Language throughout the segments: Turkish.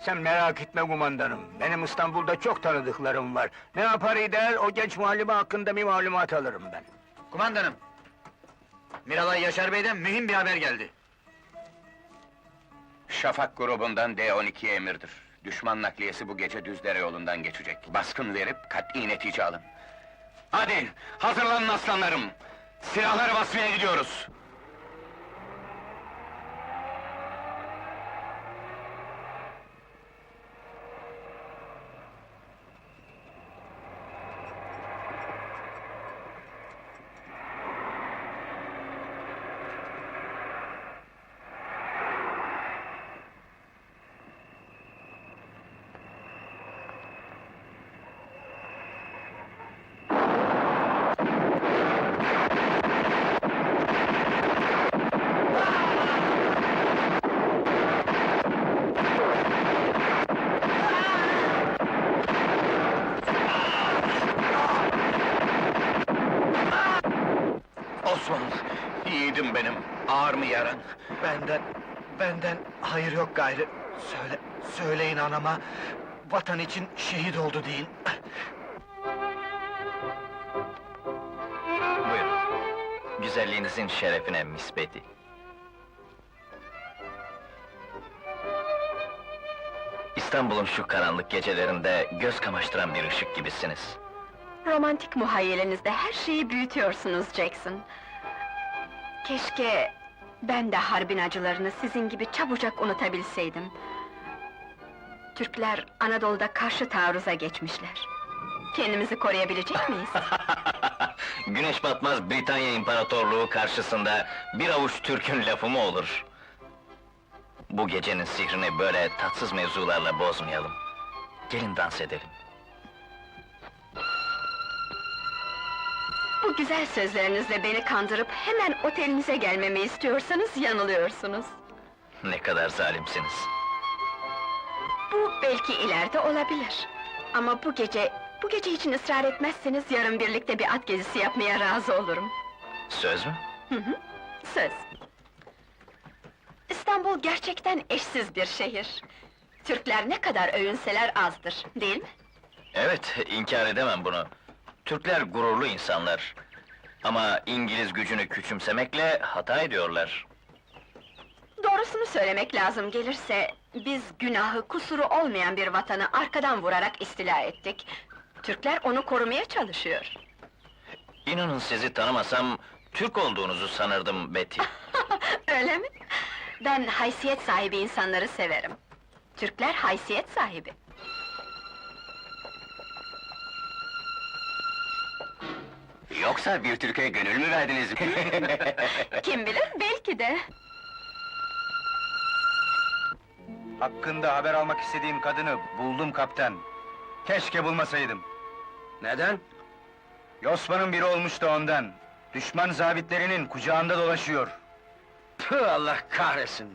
Sen merak etme kumandanım. Benim İstanbul'da çok tanıdıklarım var. Ne yapar eder, o genç muallime hakkında bir malumat alırım ben. Kumandanım. Miralay Yaşar Bey'den mühim bir haber geldi. Şafak grubundan D12'ye emirdir. Düşman nakliyesi bu gece Düzdere yolundan geçecek. Baskın verip kat'i netice alın. Hadi, hazırlanın aslanlarım! Silahları basmaya gidiyoruz! Osman, yiğidim benim. Ağır mı yaran? Benden, benden hayır yok gayrı. Söyle, söyleyin anama. Vatan için şehit oldu deyin. Buyurun. Güzelliğinizin şerefine Miss Betty. İstanbul'un şu karanlık gecelerinde göz kamaştıran bir ışık gibisiniz. Romantik muhayyelenizde her şeyi büyütüyorsunuz Jackson. Keşke ben de harbin acılarını sizin gibi çabucak unutabilseydim. Türkler Anadolu'da karşı taarruza geçmişler. Kendimizi koruyabilecek miyiz? Güneş batmaz Britanya İmparatorluğu karşısında bir avuç Türk'ün lafı mı olur? Bu gecenin sihrini böyle tatsız mevzularla bozmayalım. Gelin dans edelim. Bu güzel sözlerinizle beni kandırıp hemen otelinize gelmemi istiyorsanız yanılıyorsunuz. Ne kadar zalimsiniz. Bu belki ileride olabilir. Ama bu gece, bu gece için ısrar etmezseniz yarın birlikte bir at gezisi yapmaya razı olurum. Söz mü? Hı hı, söz. İstanbul gerçekten eşsiz bir şehir. Türkler ne kadar övünseler azdır, değil mi? Evet, inkar edemem bunu. Türkler gururlu insanlar. Ama İngiliz gücünü küçümsemekle hata ediyorlar. Doğrusunu söylemek lazım gelirse, biz günahı, kusuru olmayan bir vatanı arkadan vurarak istila ettik. Türkler onu korumaya çalışıyor. İnanın sizi tanımasam, Türk olduğunuzu sanırdım Betty. Öyle mi? Ben haysiyet sahibi insanları severim. Türkler haysiyet sahibi. Yoksa bir Türkiye gönül mü verdiniz? Kim bilir, belki de. Hakkında haber almak istediğim kadını buldum kaptan. Keşke bulmasaydım. Neden? Yosman'ın biri olmuş da ondan. Düşman zabitlerinin kucağında dolaşıyor. Tüh Allah kahretsin!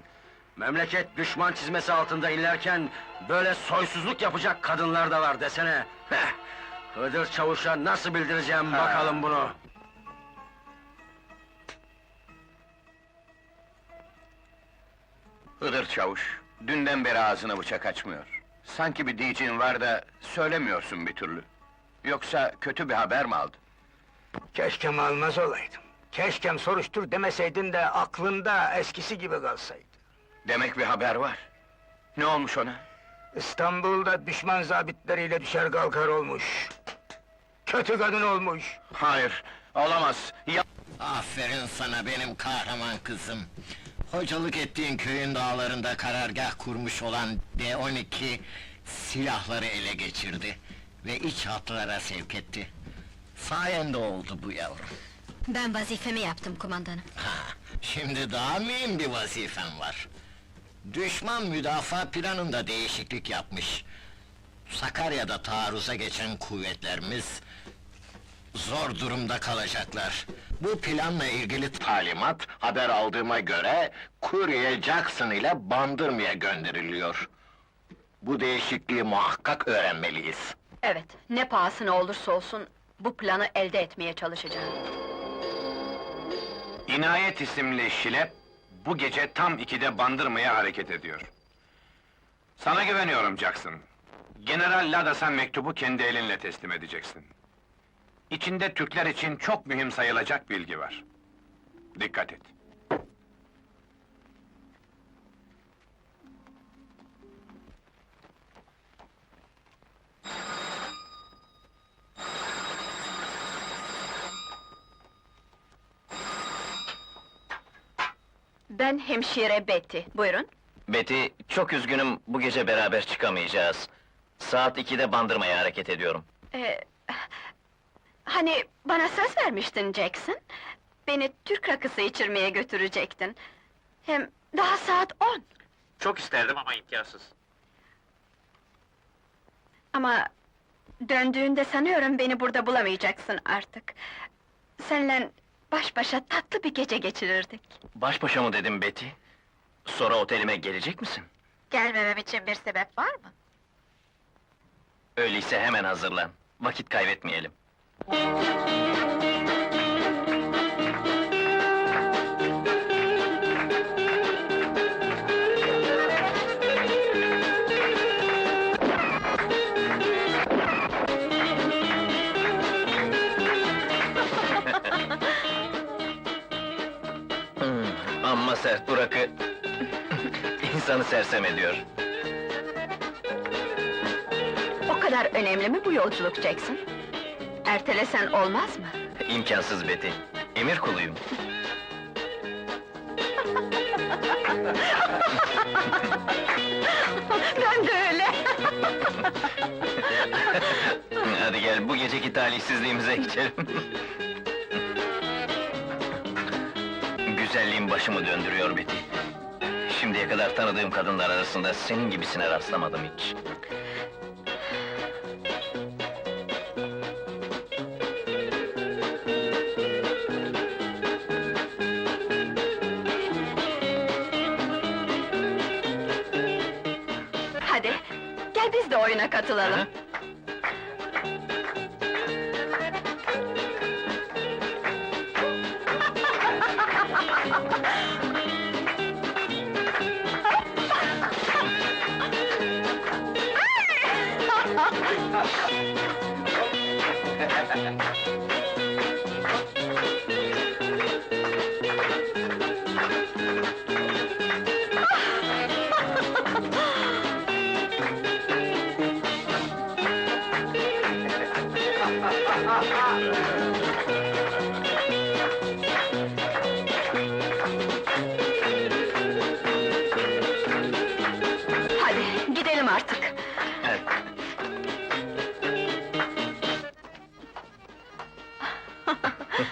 Memleket düşman çizmesi altında ilerken... ...böyle soysuzluk yapacak kadınlar da var desene! Heh! Hıdır çavuşa nasıl bildireceğim bakalım bunu! Hıdır çavuş, dünden beri ağzına bıçak açmıyor. Sanki bir diyeceğin var da söylemiyorsun bir türlü. Yoksa kötü bir haber mi aldın? Keşkem almaz olaydım. Keşkem soruştur demeseydin de aklında eskisi gibi kalsaydı. Demek bir haber var. Ne olmuş ona? İstanbul'da düşman zabitleriyle düşer kalkar olmuş. Kötü kadın olmuş. Hayır, olamaz. Ya Aferin sana benim kahraman kızım. Hocalık ettiğin köyün dağlarında karargah kurmuş olan D12 silahları ele geçirdi ve iç hatlara sevk etti. Sayende oldu bu yavrum. Ben vazifemi yaptım kumandanım. Ha, şimdi daha mühim bir vazifen var. Düşman müdafaa planında değişiklik yapmış. Sakarya'da taarruza geçen kuvvetlerimiz zor durumda kalacaklar. Bu planla ilgili talimat haber aldığıma göre Kurye Jackson ile Bandırma'ya gönderiliyor. Bu değişikliği muhakkak öğrenmeliyiz. Evet, ne pahasına olursa olsun bu planı elde etmeye çalışacağım. İnayet isimli şilep bu gece tam ikide bandırmaya hareket ediyor. Sana güveniyorum Jackson. General Lada sen mektubu kendi elinle teslim edeceksin. İçinde Türkler için çok mühim sayılacak bilgi var. Dikkat et. Ben hemşire Betty, buyurun. Betty, çok üzgünüm, bu gece beraber çıkamayacağız. Saat 2'de bandırmaya hareket ediyorum. Ee, hani bana söz vermiştin Jackson? Beni Türk rakısı içirmeye götürecektin. Hem daha saat on. Çok isterdim ama imkansız. Ama döndüğünde sanıyorum beni burada bulamayacaksın artık. Seninle baş başa tatlı bir gece geçirirdik. Baş başa mı dedim Betty? Sonra otelime gelecek misin? Gelmemem için bir sebep var mı? Öyleyse hemen hazırlan. Vakit kaybetmeyelim. Sert bu rakı. İnsanı sersem ediyor. O kadar önemli mi bu yolculuk Jackson? Ertelesen olmaz mı? İmkansız Betty. Emir kuluyum. ben de öyle. Hadi gel, bu geceki talihsizliğimize geçelim. Güzelliğin başımı döndürüyor Betty. Şimdiye kadar tanıdığım kadınlar arasında senin gibisine rastlamadım hiç. Hadi, gel biz de oyuna katılalım. Hı?